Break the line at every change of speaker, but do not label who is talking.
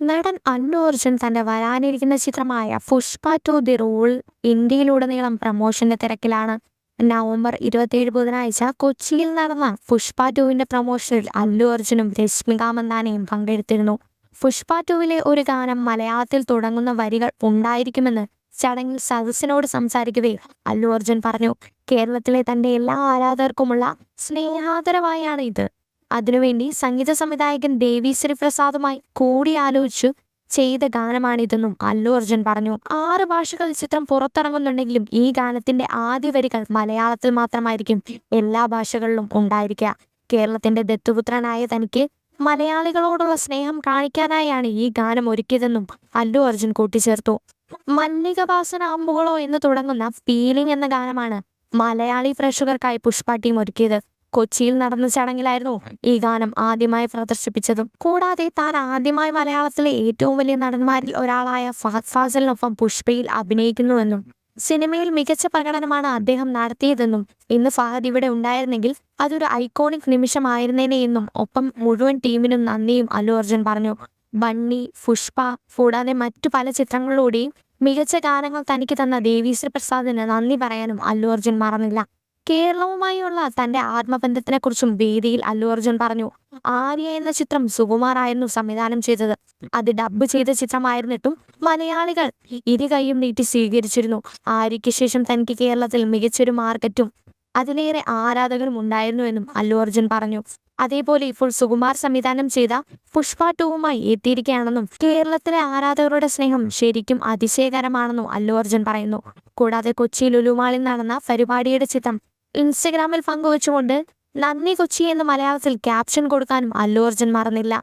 നടൻ അല്ലു അർജുൻ തന്റെ വരാനിരിക്കുന്ന ചിത്രമായ പുഷ്പ ടു ദി റൂൾ ഇന്ത്യയിലുടനീളം പ്രമോഷന്റെ തിരക്കിലാണ്. നവംബർ ഇരുപത്തിയേഴ് ബുധനാഴ്ച കൊച്ചിയിൽ നടന്ന പുഷ്പ ടുവിന്റെ പ്രമോഷനിൽ അല്ലു അർജുനും രശ്മിക മന്ദാനയും പങ്കെടുത്തിരുന്നു. പുഷ്പ ടുവിലെ ഒരു ഗാനം മലയാളത്തിൽ തുടങ്ങുന്ന വരികൾ ഉണ്ടായിരിക്കുമെന്ന് ചടങ്ങിൽ സദസ്സിനോട് സംസാരിക്കവേ അല്ലു അർജുൻ പറഞ്ഞു കേരളത്തിലെ തന്റെ എല്ലാ ആരാധകർക്കുമുള്ള സ്നേഹാദരവായാണ് ഇത്. അതിനുവേണ്ടി സംഗീത സംവിധായകൻ ദേവി ശ്രീപ്രസാദുമായി കൂടിയാലോചിച്ചു ചെയ്ത ഗാനമാണിതെന്നും അല്ലു അർജുൻ പറഞ്ഞു. ആറ് ഭാഷകൾ ചിത്രം പുറത്തിറങ്ങുന്നുണ്ടെങ്കിലും ഈ ഗാനത്തിന്റെ ആദ്യ വരികൾ മലയാളത്തിൽ മാത്രമായിരിക്കും എല്ലാ ഭാഷകളിലും ഉണ്ടായിരിക്കുക. കേരളത്തിന്റെ ദത്തുപുത്രനായ തനിക്ക് മലയാളികളോടുള്ള സ്നേഹം കാണിക്കാനായാണ് ഈ ഗാനം ഒരുക്കിയതെന്നും അല്ലു അർജുൻ കൂട്ടിച്ചേർത്തു. മല്ലികവാസന അമ്പുകളോ എന്ന് തുടങ്ങുന്ന ഫീലിംഗ് എന്ന ഗാനമാണ് മലയാളി പ്രേക്ഷകർക്കായി പുഷ്പ ടീം ഒരുക്കിയത്. കൊച്ചിയിൽ നടന്ന ചടങ്ങിലായിരുന്നു ഈ ഗാനം ആദ്യമായി പ്രദർശിപ്പിച്ചതും. കൂടാതെ താൻ ആദ്യമായി മലയാളത്തിലെ ഏറ്റവും വലിയ നടന്മാരിൽ ഒരാളായ ഫഹദ് ഫാസലിനൊപ്പം പുഷ്പയിൽ അഭിനയിക്കുന്നുവെന്നും സിനിമയിൽ മികച്ച പ്രകടനമാണ് അദ്ദേഹം നടത്തിയതെന്നും ഇന്ന് ഫഹദ് ഇവിടെ ഉണ്ടായിരുന്നെങ്കിൽ അതൊരു ഐക്കോണിക് നിമിഷമായിരുന്നേനെ എന്നും ഒപ്പം മുഴുവൻ ടീമിനും നന്ദിയും അല്ലു അർജുൻ പറഞ്ഞു. ബണ്ണി പുഷ്പ കൂടാതെ മറ്റു പല ചിത്രങ്ങളിലൂടെയും മികച്ച ഗാനങ്ങൾ തനിക്ക് തന്ന ദേവീശ്രീ പ്രസാദിന് നന്ദി പറയാനും അല്ലു അർജുൻ മറന്നില്ല. കേരളവുമായുള്ള തന്റെ ആത്മബന്ധത്തിനെക്കുറിച്ചും വേദിയിൽ അല്ലു അർജുൻ പറഞ്ഞു. ആര്യ എന്ന ചിത്രം സുകുമാർ ആയിരുന്നു സംവിധാനം ചെയ്തത്. അത് ഡബ്ബ് ചെയ്ത ചിത്രമായിരുന്നിട്ടും മലയാളികൾ ഇരു കൈയും നീട്ടി സ്വീകരിച്ചിരുന്നു. ആര്യയ്ക്ക് ശേഷം തനിക്ക് കേരളത്തിൽ മികച്ചൊരു മാർക്കറ്റും അതിലേറെ ആരാധകരും ഉണ്ടായിരുന്നു എന്നും അല്ലു അർജുൻ പറഞ്ഞു. അതേപോലെ ഇപ്പോൾ സുകുമാർ സംവിധാനം ചെയ്ത പുഷ്പ ടൂവുമായി എത്തിയിരിക്കുകയാണെന്നും കേരളത്തിലെ ആരാധകരുടെ സ്നേഹം ശരിക്കും അതിശയകരമാണെന്നും അല്ലു അർജുൻ പറയുന്നു. കൂടാതെ കൊച്ചി ലുലുമാളിൽ നടന്ന പരിപാടിയുടെ ചിത്രം ഇൻസ്റ്റഗ്രാമിൽ പങ്കുവച്ചുകൊണ്ട് നന്ദി കൊച്ചി എന്ന് മലയാളത്തിൽ ക്യാപ്ഷൻ കൊടുക്കാനും അല്ലു അർജുൻ മറന്നില്ല.